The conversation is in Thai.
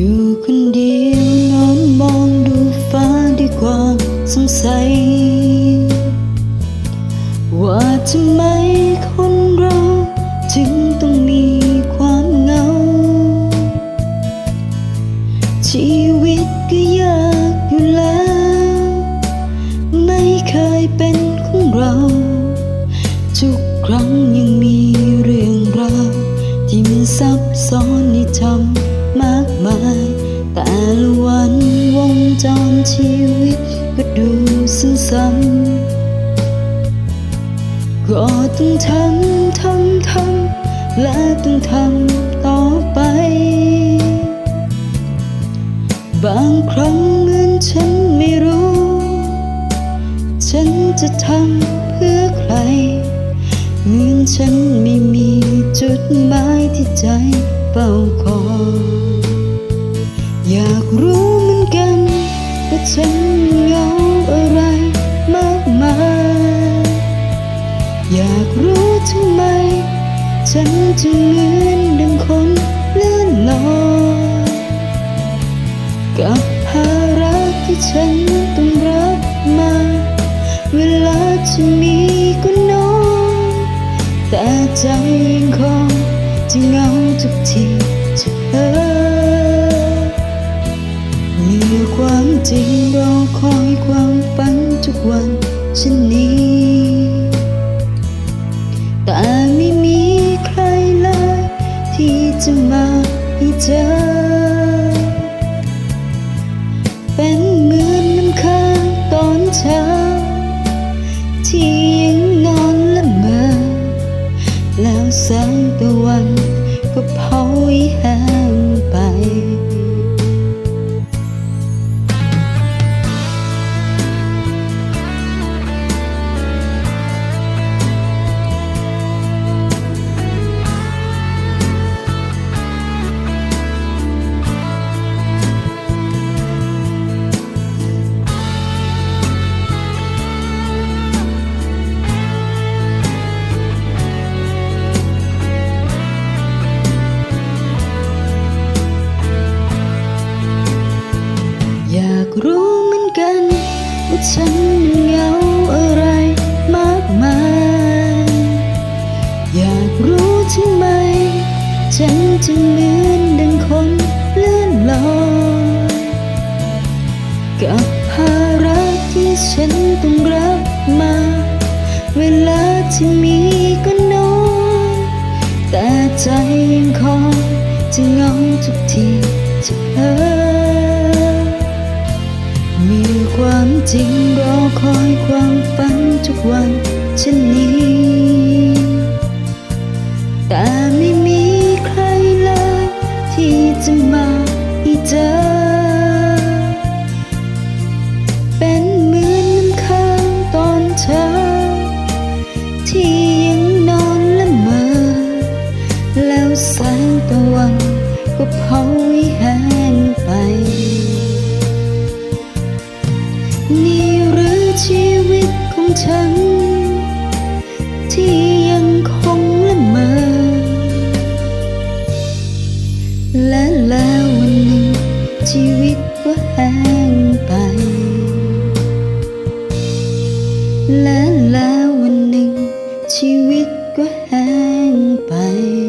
อยู่คนเดียวนอนมองดูฟ้าด้วยความสงสัย ว่าทำไมคนเราจึงต้องมีความเหงา ชีวิตก็ยากอยู่แล้ว ไม่เคยเป็นของเรา ทุกครั้งยังมีเรื่องราวที่มันซับซ้อนให้ทำมาก มาย แต่ละวันวงจรชีวิตก็ดูซ้ำๆก็ต้องทำทำทำและต้องทำต่อไป บางครั้งเหมือนฉันไม่รู้ ฉันจะทำเพื่อใครเหมือนฉันไม่มีจุดหมายที่ใจเฝ้าคอยอย ฉันเหงาอะไรมากมาย อยากรู้ทำไม ฉันจึงเหมือนดังคนเลื่อนลอยกับภาระที่ฉันต้องรับมา เวลาที่มีก็น้อยแต่ใจยังคงจะเหงาทุกทีจะเพ้อ ทุกวันเช่นนี้ ฉันเหงาอะไรมากมาย อยากรู้ทำไม ฉันจึงเหมือนดังคนเลื่อนลอยกับภาระที่ฉันต้องรับมา เวลาที่มีก็น้อยแต่ใจยังคงจะเหงาทุกทีจะเพ้อ จริงรอคอยความฝันทุกวันเช่นนี้ แต่ไม่มีใครเลยที่จะมาให้เจอ 白。